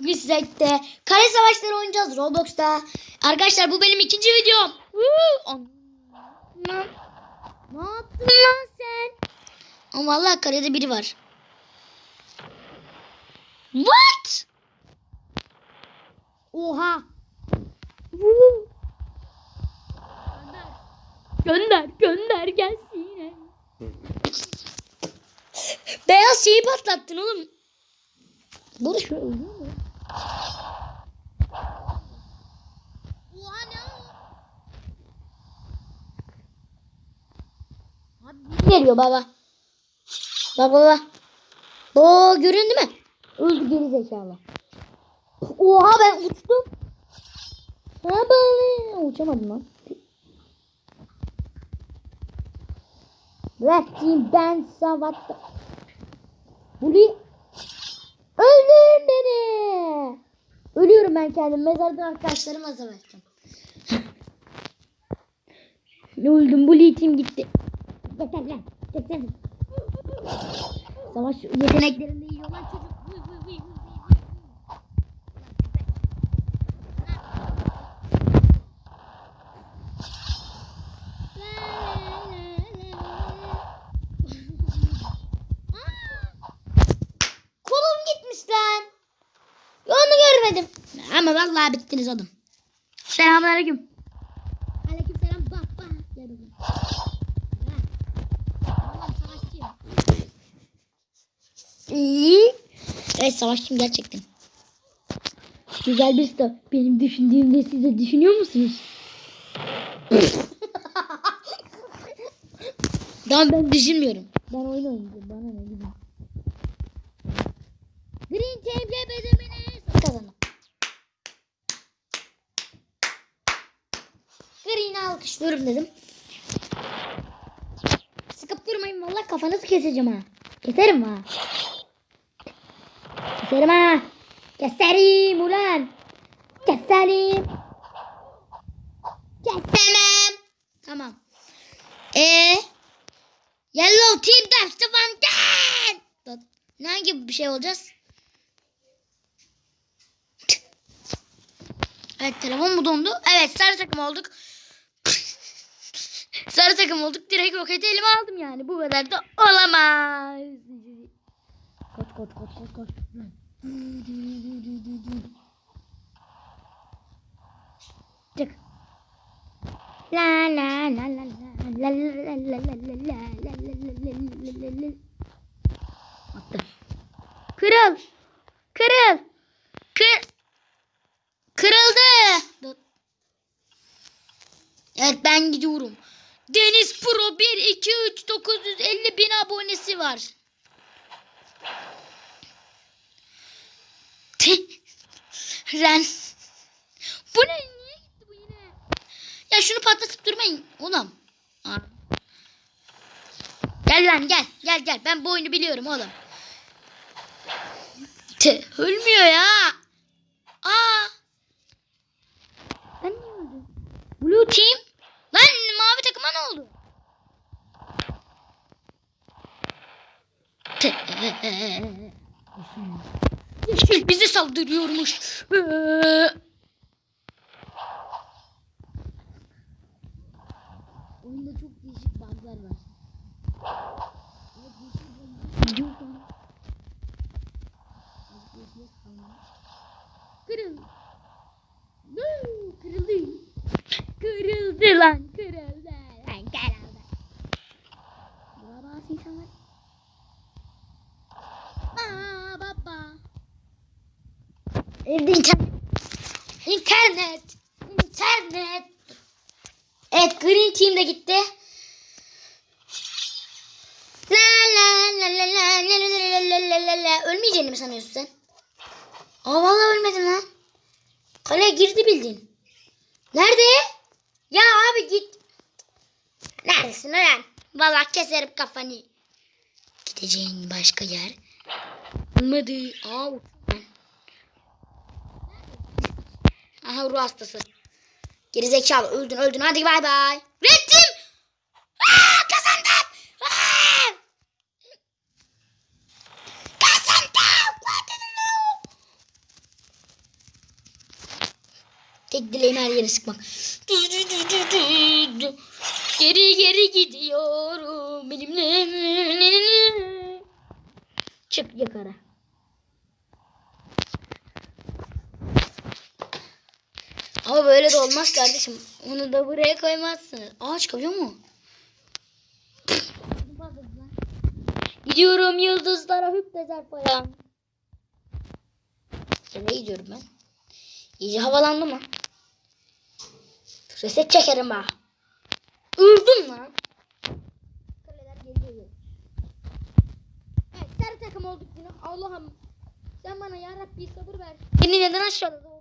Bugün size de kare savaşları oynayacağız Roblox'ta. Arkadaşlar bu benim ikinci videom. Ne yaptın lan sen? Ama vallahi karede biri var. What? Oha. Woo! Gönder, gönder gelsin. Beyaz şeyi patlattın oğlum. Bu da şöyle geliyor baba. Bak baba. Oo göründü mü? Öldü geri zekalı. Oha ben uçtum. Ha böyle. Uçamadım lan. Bıraktım ben savaşta. Bunu Öldürün beni. Ölüyorum ben kendim. Mezardan arkadaşlarıma savaşacağım. ne öldüm. Bu litim gitti. Yeter lan. Yeter. Savaş yeteneklerinde iyi olan vallahi bittiniz oğlum. Selamünaleyküm. Aleykümselam bak bak. Gel savaşçıyım. İyi. Evet savaşçıyım gerçekten. Güzel bir sta. Benim düşündüğümde siz de düşünüyor musunuz? Tamam ben düşünmüyorum. Ben oyun oynuyorum. Bana ne güzel. Green Tape'le bedemini kazandım. Green'i alkışlıyorum dedim. Sıkıp durmayın valla kafanızı keseceğim ha. Keserim ha. Keserim ha. Keserim ulan. Keserim. Kesemem. Tamam. Ee, Yellow Team one dead. Ne hangi bir şey olacağız? Evet telefon mu dondu? Evet sarı takım olduk. Sarı takım olduk. Direkt roketi elime aldım yani. Bu kadar da olamaz. Koş koş koş koş koş. Çık. La la la la la la la la la la la la la la la la Attı. Kırıl. Kırıl. Kır. Kırıldı. Evet ben gidiyorum. Deniz Pro 1 2 3 950 bin abonesi var. Ren. Bu ne? Niye gitti bu yine? Ya şunu patlatıp durmayın oğlum. Gel lan gel. Gel gel. Ben bu oyunu biliyorum oğlum. Te, ölmüyor ya. Hiçbir bizi saldırıyormuş. Ee... Oyunda çok değişik bug'lar var. Gidiyorum. Kırıldı. Kırıldı lan. İnternet. İnternet. İnternet. Evet Green Team de gitti. La la la la la la la la la la la Ölmeyeceğini mi sanıyorsun sen? Aa vallahi ölmedim lan. Kaleye girdi bildin. Nerede? Ya abi git. Neredesin lan? Vallahi keserim kafanı. Gideceğin başka yer. Olmadı. Aa uçtum ben. Aha ruh hastası. Gerizekalı öldün öldün hadi bay bay. Red Team. Aa, kazandım. Aa! Kazandım. Tek dileğim her yere sıkmak. Geri geri gidiyorum benimle. Çık yukarı. Ama böyle de olmaz kardeşim. Onu da buraya koymazsınız. Aa çıkabiliyor mu? Gidiyorum yıldızlara hüptezer falan. Nereye gidiyorum ben? İyice havalandı mı? Reset çekerim ha. Öldüm lan. Kaleler. Evet sarı takım olduk yine. Allah'ım sen bana yarabbi sabır ver. Beni neden aşağıda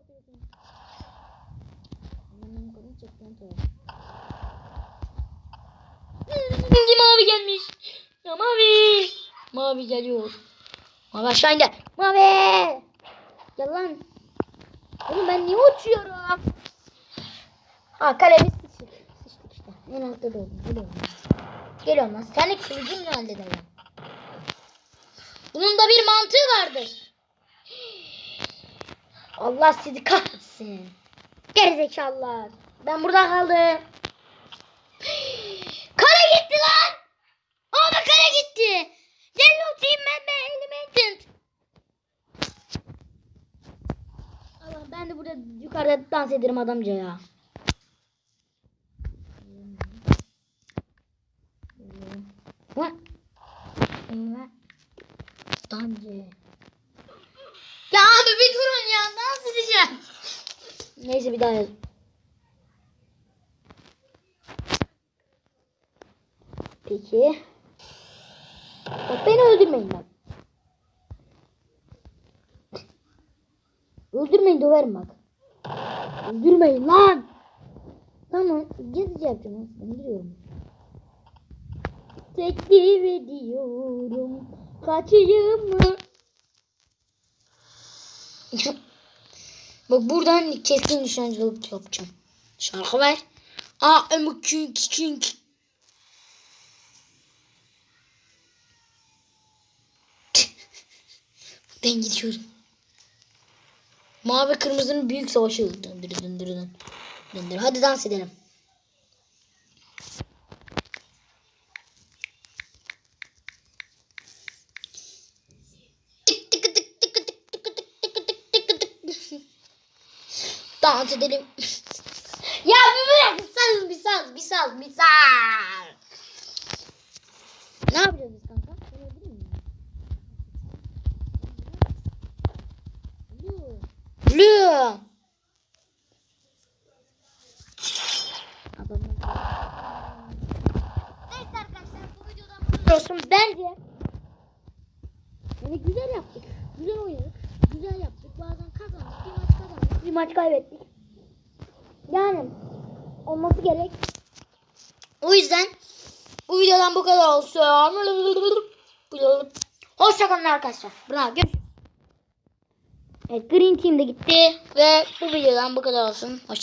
doğruyorsun? Mavi gelmiş. Ya mavi. Mavi geliyor. Mavi aşağı indi. Mavi. Gel lan. Oğlum ben niye uçuyorum? Ha kalemiz sıçtık. Sıçtık işte. En altta da oldum. Geliyorum. Geliyorum lan. Seni kılıcımla halledeceğim. Bunun da bir mantığı vardır. Allah sizi kahretsin. Gerizekalılar. Ben burada kaldım. Kale gitti lan. Abi kale gitti. Yellow team membe eliminated. Allah ben de burada yukarıda dans ederim adamca ya. Dancı. Ya abi bir durun ya dans edeceğim. Neyse bir daha yaz. Peki. Bak beni öldürmeyin bak. Öldürmeyin döverim bak. Öldürmeyin lan. Tamam. Gizlice yapacağım. Öldürüyorum. Teklif ediyorum. Kaçayım mı? Bak buradan keskin nişancılık yapacağım. Şarkı ver. Aa ama künk künk. Ben gidiyorum. Mavi kırmızının büyük savaşı. Döndür döndür. Döndür. Hadi dans edelim. Dans edelim. ya bir bırak bir sal bir sal bir sal. Ne yapacağız biz kanka? Blue. Neyse arkadaşlar bu olsun. Bence yani güzel yaptık. Güzel oynadık. Güzel yaptık. Bazen kazandık. Bir maç kaybettik. Yani olması gerek. O yüzden bu videodan bu kadar olsun. Hoşçakalın arkadaşlar. Bravo. Görüşürüz. Evet Green Team de gitti ve bu videodan bu kadar olsun. Hoşça